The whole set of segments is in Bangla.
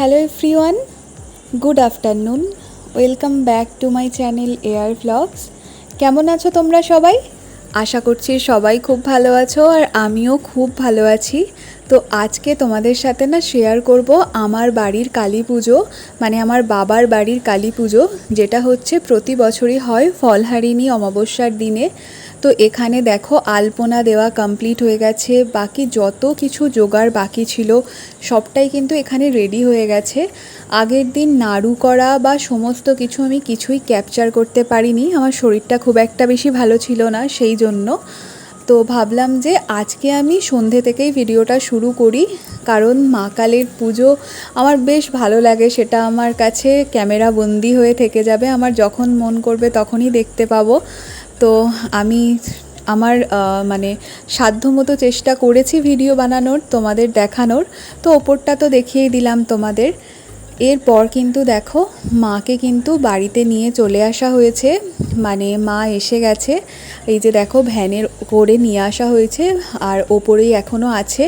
Hello everyone good afternoon welcome back to my channel air vlogs কেমন আছো তোমরা সবাই? আশা করছি সবাই খুব ভালো আছো আর আমিও খুব ভালো আছি। তো আজকে তোমাদের সাথে না শেয়ার করব আমার বাড়ির কালী পুজো মানে আমার বাবার বাড়ির কালী পুজো, যেটা হচ্ছে প্রতি বছরই হয় ফলহারিণী অমাবস্যার দিনে। তো এখানে দেখো আলপনা দেওয়া কমপ্লিট হয়ে গেছে। বাকি যত কিছু জোগাড় বাকি ছিল, সবটাই কিন্তু এখানে রেডি হয়ে গেছে। আগের দিন নাড়ু করা বা সমস্ত কিছু আমি কিছুই ক্যাপচার করতে পারিনি। আমার শরীরটা খুব একটা বেশি ভালো ছিল না সেই জন্য। তো ভাবলাম যে আজকে আমি সন্ধে থেকেই ভিডিওটা শুরু করি, কারণ মা কালীর পুজো আমার বেশ ভালো লাগে, সেটা আমার কাছে ক্যামেরা বন্দি হয়ে থেকে যাবে। আমার যখন মন করবে তখনই দেখতে পাবো। তো আমি আমার মানে সাধ্যমতো চেষ্টা করেছি ভিডিও বানানোর, তোমাদের দেখানোর। তো ওপরটা তো দেখিয়েই দিলাম তোমাদের। এরপর কিন্তু দেখো, মাকে কিন্তু বাড়িতে নিয়ে চলে আসা হয়েছে। মানে মা এসে গেছে। এই যে দেখো, ভ্যানের করে নিয়ে আসা হয়েছে আর ওপরেই এখনও আছে।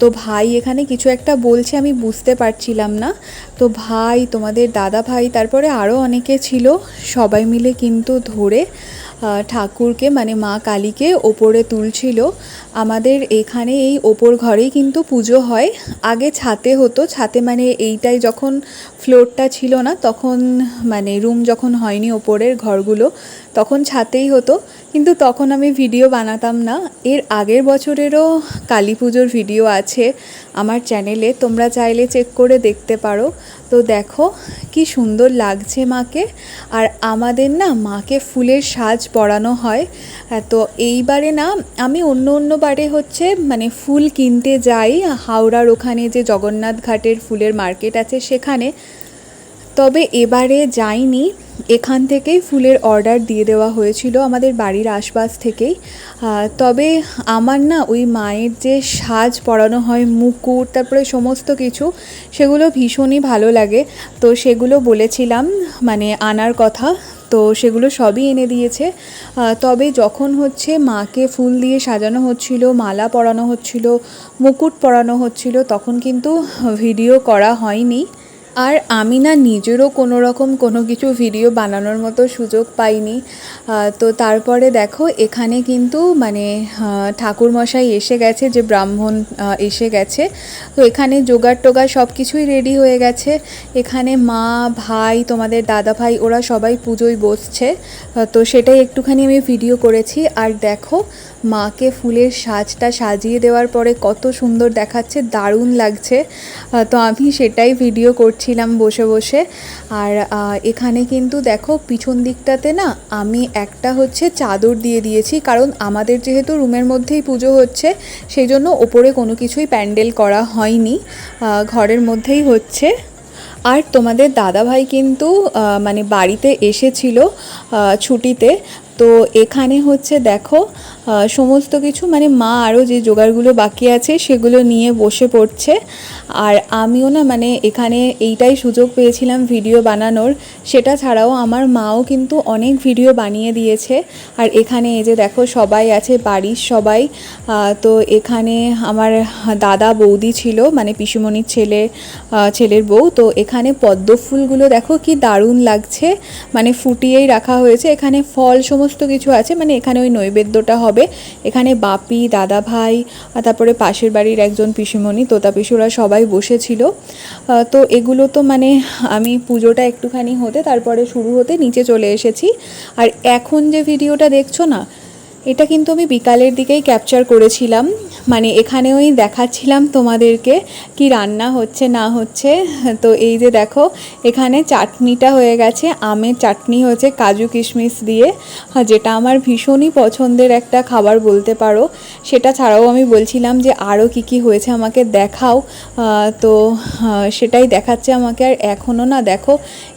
তো ভাই এখানে কিছু একটা বলছে, আমি বুঝতে পারছিলাম না। তো ভাই, তোমাদের দাদা ভাই, তারপরে আরও অনেকে ছিল, সবাই মিলে কিন্তু ধরে ঠাকুরকে মানে মা কালীকে ওপরে তুলছিল। আমাদের এখানে এই ওপর ঘরেই কিন্তু পুজো হয়। আগে ছাতে হতো, ছাতে মানে এইটাই যখন ফ্লোরটা ছিল না, তখন মানে রুম যখন হয়নি ওপরের ঘরগুলো তখন ছাতেই হতো, কিন্তু তখন আমি ভিডিও বানাতাম না। এর আগের বছরেরও কালী পুজোর ভিডিও আছে আমার চ্যানেলে, তোমরা চাইলে চেক করে দেখতে পারো। তো দেখো কি সুন্দর লাগছে মাকে, আর আমাদের না মাকে ফুলের সাজ পরানো হয়। তো এইবারে না আমি অন্য অন্য বারে হচ্ছে মানে ফুল কিনতে যাই, হাওড়ার ওখানে যে জগন্নাথ ঘাটের ফুলের মার্কেট আছে সেখানে। তবে এবারে যাইনি এখান থেকেই ফুলের অর্ডার দিয়ে দেওয়া হয়েছিল আমাদের বাড়ির আশপাশ থেকেই। তবে আমার না ওই মায়ের যে সাজ পরানো হয়, মুকুট, তারপরে সমস্ত কিছু, সেগুলো ভীষণই ভালো লাগে। তো সেগুলো বলেছিলাম মানে আনার কথা, তো সেগুলো সবই এনে দিয়েছে। তবে যখন হচ্ছে মাকে ফুল দিয়ে সাজানো হচ্ছিল, মালা পরানো হচ্ছিল, মুকুট পরানো হচ্ছিল, তখন কিন্তু ভিডিও করা হয়নি। আর আমি না নিজেরও কোনো রকম কোনো কিছু ভিডিও বানানোর মতো সুযোগ পাইনি। তো তারপরে দেখো, এখানে কিন্তু মানে ঠাকুরমশাই এসে গেছে, যে ব্রাহ্মণ এসে গেছে। তো এখানে জোগাড় টোগার সব কিছুই রেডি হয়ে গেছে। এখানে মা, ভাই, তোমাদের দাদা ভাই, ওরা সবাই পুজোয় বসছে। তো সেটাই একটুখানি আমি ভিডিও করেছি। আর দেখো মাকে ফুলের সাজটা সাজিয়ে দেওয়ার পরে কত সুন্দর দেখাচ্ছে, দারুণ লাগছে। তো আমি সেটাই ভিডিও করছিলাম বসে বসে। আর এখানে কিন্তু দেখো পিছন দিকটাতে না আমি একটা হচ্ছে চাদর দিয়ে দিয়েছি, কারণ আমাদের যেহেতু রুমের মধ্যেই পুজো হচ্ছে সেই জন্য ওপরে কোনো কিছুই প্যান্ডেল করা হয়নি ঘরের মধ্যেই হচ্ছে। আর তোমাদের দাদাভাই কিন্তু মানে বাড়িতে এসেছিল ছুটিতে। তো এখানে হচ্ছে দেখো সমস্ত কিছু মানে মা আরও যে জোগাড়গুলো বাকি আছে সেগুলো নিয়ে বসে পড়ছে। আর আমিও না মানে এখানে এইটাই সুযোগ পেয়েছিলাম ভিডিও বানানোর। সেটা ছাড়াও আমার মাও কিন্তু অনেক ভিডিও বানিয়ে দিয়েছে। আর এখানে এই যে দেখো, সবাই আছে, বাড়ির সবাই। তো এখানে আমার দাদা বৌদি ছিল মানে পিসুমণির ছেলে ছেলের বউ। তো এখানে পদ্ম ফুলগুলো দেখো কি দারুণ লাগছে। মানে ফুটিয়েই রাখা হয়েছে। এখানে ফল সমস্ত কিছু আছে মানে এখানে ওই নৈবেদ্যটা এখানে বাপি দাদা ভাই আর তারপরে পাশের বাড়ির একজন পিসিমণি, তোতা পিসুরা সবাই বসেছিল। তো এগুলো তো মানে আমি পুজোটা একটুখানি হতে, তারপরে শুরু হতে নিচে চলে এসেছি। আর এখন যে ভিডিওটা দেখছ না, এটা কিন্তু আমি বিকালের দিকেই ক্যাপচার করেছিলাম। মানে এখানেওই দেখাচ্ছিলাম তোমাদেরকে কি রান্না হচ্ছে, না হচ্ছে। তো এই যে দেখো, এখানে চাটনিটা হয়ে গেছে। আমের চাটনি হয়েছে কাজু কিশমিশ দিয়ে। যেটা আমার ভীষণই পছন্দের একটা খাবার বলতে পারো, সেটা ছাড়াও আমি বলছিলাম যে আরও কি কি হয়েছে আমাকে দেখাও। তো সেটাই দেখাচ্ছে আমাকে। আর এখনও না দেখো,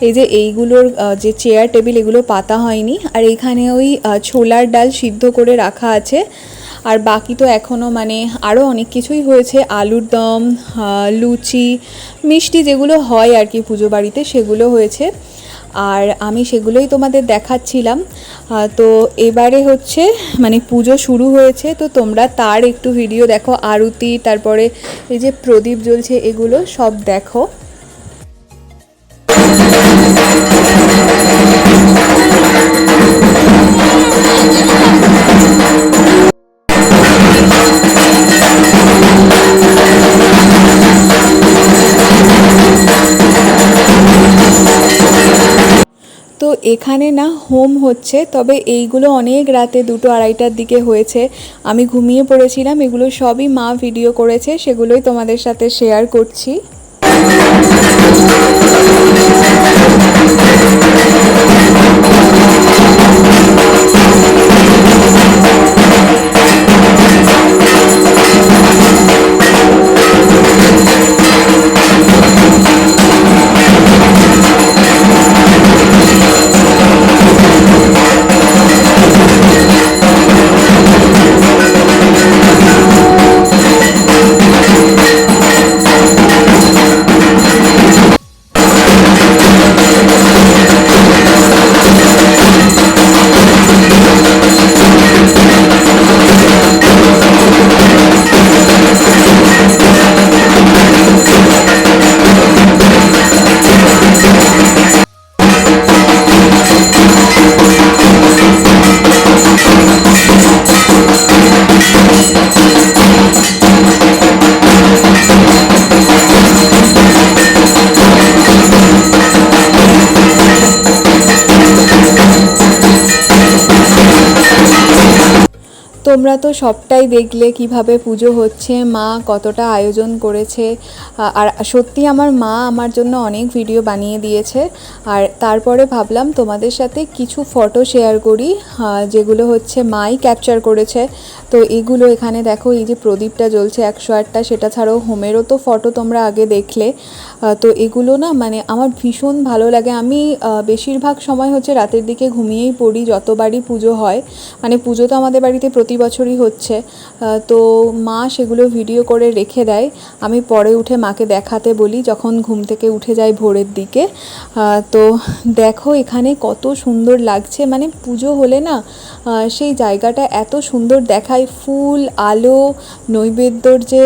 এই যে এইগুলোর যে চেয়ার টেবিল, এগুলো পাতা হয়নি। আর এখানে ওই ছোলার ডাল সিদ্ধ করে রাখা আছে। আর বাকি তো এখনও মানে আরও অনেক কিছুই হয়েছে। আলুর দম লুচি, মিষ্টি যেগুলো হয় আর কি পুজো বাড়িতে সেগুলো হয়েছে। আর আমি সেগুলোই তোমাদের দেখাচ্ছিলাম। তো এবারে হচ্ছে মানে পুজো শুরু হয়েছে। তো তোমরা তার একটু ভিডিও দেখো, আরতি, তারপরে এই যে প্রদীপ জ্বলছে, এগুলো সব দেখো। এখানে না হোম হচ্ছে, তবে এইগুলো অনেক রাতে দুটো আড়াইটার দিকে হয়েছে। আমি ঘুমিয়ে পড়েছিলাম, এগুলো সবই মা ভিডিও করেছে, সেগুলোই তোমাদের সাথে শেয়ার করছি। তোমরা তো সবটাই দেখলে কীভাবে পুজো হচ্ছে, মা কতটা আয়োজন করেছে। আর সত্যি আমার মা আমার জন্য অনেক ভিডিও বানিয়ে দিয়েছে। আর তারপরে ভাবলাম তোমাদের সাথে কিছু ফটো শেয়ার করি যেগুলো হচ্ছে মাই ক্যাপচার করেছে। তো এগুলো এখানে দেখো, এই যে প্রদীপটা জ্বলছে একশো আটটা, সেটা ছাড়াও হোমেরও তো ফটো তোমরা আগে দেখলে। তো এগুলো না মানে আমার ভীষণ ভালো লাগে। আমি বেশিরভাগ সময় হচ্ছে রাতের দিকে ঘুমিয়েই পড়ি, যতবারই পুজো হয়। মানে পুজো তো আমাদের বাড়িতে প্রতি বছরই হচ্ছে। তো মা সেগুলো ভিডিও করে রেখে দেয়। আমি পরে উঠে মাকে দেখাতে বলি যখন ঘুম থেকে উঠে যাই ভোরের দিকে। তো দেখো এখানে কত সুন্দর লাগছে। মানে পুজো হলে না সেই জায়গাটা এত সুন্দর দেখায়। ফুল, আলো, নৈবেদ্যর যে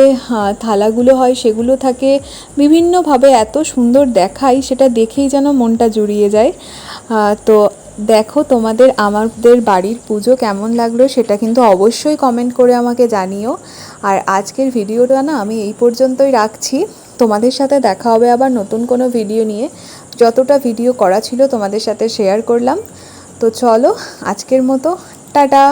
থালাগুলো হয় সেগুলো থাকে। বিভিন্নভাবে এত সুন্দর দেখায় সেটা দেখেই যেন মনটা জুড়িয়ে যায়। তো দেখো তোমাদের, আমাদের বাড়ির পুজো কেমন লাগল সেটা কিন্তু অবশ্যই কমেন্ট করে আমাকে জানিও। আর আজকের ভিডিওটা না আমি এই পর্যন্তই রাখছি। তোমাদের সাথে দেখা হবে আবার নতুন কোনো ভিডিও নিয়ে। যতটা ভিডিও করা ছিল তোমাদের সাথে শেয়ার করলাম। তো চলো, আজকের মতো, টাটা!